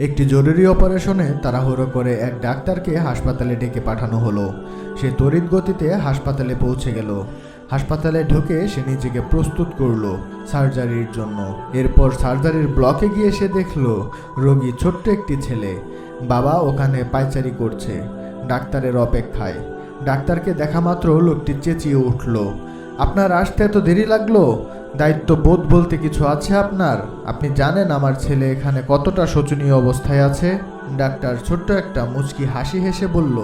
একটি জরুরি অপারেশনে তাড়াহুড়ো করে এক ডাক্তারকে হাসপাতালে ডেকে পাঠানো হলো। সে তড়িৎ গতিতে হাসপাতালে পৌঁছে গেল। হাসপাতালে ঢুকে সে নিজেকে প্রস্তুত করল সার্জারির জন্য। এরপর সার্জারির ব্লকে গিয়ে সে দেখল, রোগী ছোট্ট একটি ছেলে। বাবা ওখানে পায়চারি করছে, ডাক্তারের অপেক্ষায়। ডাক্তারকে দেখা মাত্র লোকটি চেঁচিয়ে উঠল, আপনার আসতে এত দেরি লাগল? দায়িত্ব বোধ বলতে কিছু আছে আপনার? আপনি জানেন আমার ছেলে এখানে কতটা শোচনীয় অবস্থায় আছে? ডাক্তার ছোট্ট একটা মুচকি হাসি হেসে বলল,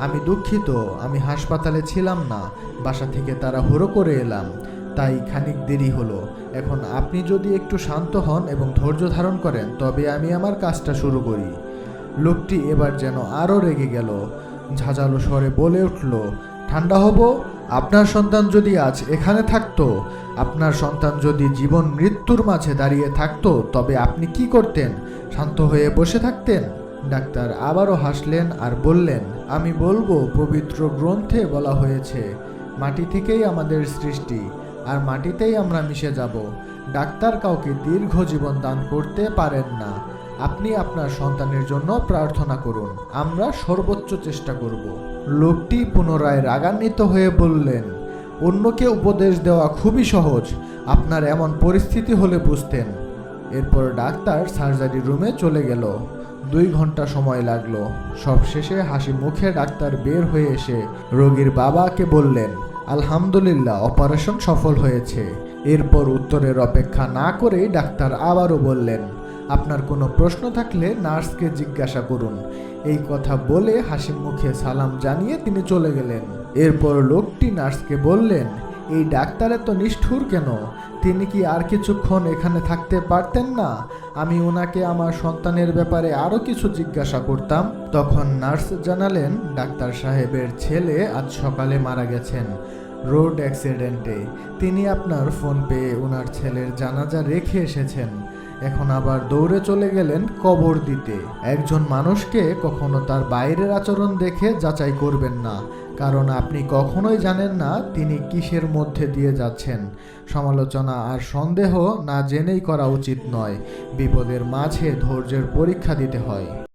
আমি দুঃখিত, আমি হাসপাতালে ছিলাম না, বাসা থেকে তারা হুড়ো করে এলাম, তাই খানিক দেরি হলো। এখন আপনি যদি একটু শান্ত হন এবং ধৈর্য ধারণ করেন, তবে আমি আমার কাজটা শুরু করি। লোকটি এবার যেন আরও রেগে গেল, ঝাঁঝালো স্বরে বলে উঠল, ঠান্ডা হব? আপনার সন্তান যদি আজ এখানে থাকতো, আপনার সন্তান যদি জীবন মৃত্যুর মাঝে দাঁড়িয়ে থাকতো, তবে আপনি কি করতেন? শান্ত হয়ে বসে থাকতেন? ডাক্তার আবারও হাসলেন আর বললেন, আমি বলব, পবিত্র গ্রন্থে বলা হয়েছে, মাটি থেকেই আমাদের সৃষ্টি, আর মাটিতেই আমরা মিশে যাব। ডাক্তার কাউকে দীর্ঘ জীবন দান করতে পারেন না। আপনি আপনার সন্তানের জন্য প্রার্থনা করুন। আমরা সর্বোচ্চ চেষ্টা করব। লোকটি পুনরায় রাগান্বিত হয়ে বললেন, অন্যকে উপদেশ দেওয়া খুবই সহজ। আপনার এমন পরিস্থিতি হলে বুঝতেন। এরপর ডাক্তার সার্জারি রুমে চলে গেল। দুই ঘণ্টা সময় লাগল। সবশেষে হাসি মুখে ডাক্তার বের হয়ে এসে রোগীর বাবাকে বললেন, আলহামদুলিল্লাহ, অপারেশন সফল হয়েছে। এরপর উত্তরের অপেক্ষা না করেই ডাক্তার আবারও বললেন আপনার কোনো প্রশ্ন থাকলে নার্সকে জিজ্ঞাসা করুন। এই কথা বলে হাসি মুখে সালাম জানিয়ে তিনি চলে গেলেন। এরপর লোকটি নার্সকে বললেন, এই ডাক্তার এত নিষ্ঠুর কেন? তিনি কি আর কিছুক্ষণ এখানে থাকতে পারতেন না? আমি ওনাকে আমার সন্তানের ব্যাপারে আরও কিছু জিজ্ঞাসা করতাম। তখন নার্স জানালেন, ডাক্তার সাহেবের ছেলে আজ সকালে মারা গেছেন রোড অ্যাক্সিডেন্টে। তিনি আপনার ফোন পেয়ে ওনার ছেলের জানাজা রেখে এসেছেন। এখন আবার দৌড়ে চলে গেলেন কবর দিতে। একজন মানুষকে কখনো তার বাইরের আচরণ দেখে যাচাই করবেন না, কারণ আপনি কখনোই জানেন না তিনি কিসের মধ্যে দিয়ে যাচ্ছেন। সমালোচনা আর সন্দেহ না জেনেই করা উচিত নয়, বিপদের মাঝে ধৈর্যের পরীক্ষা দিতে হয়।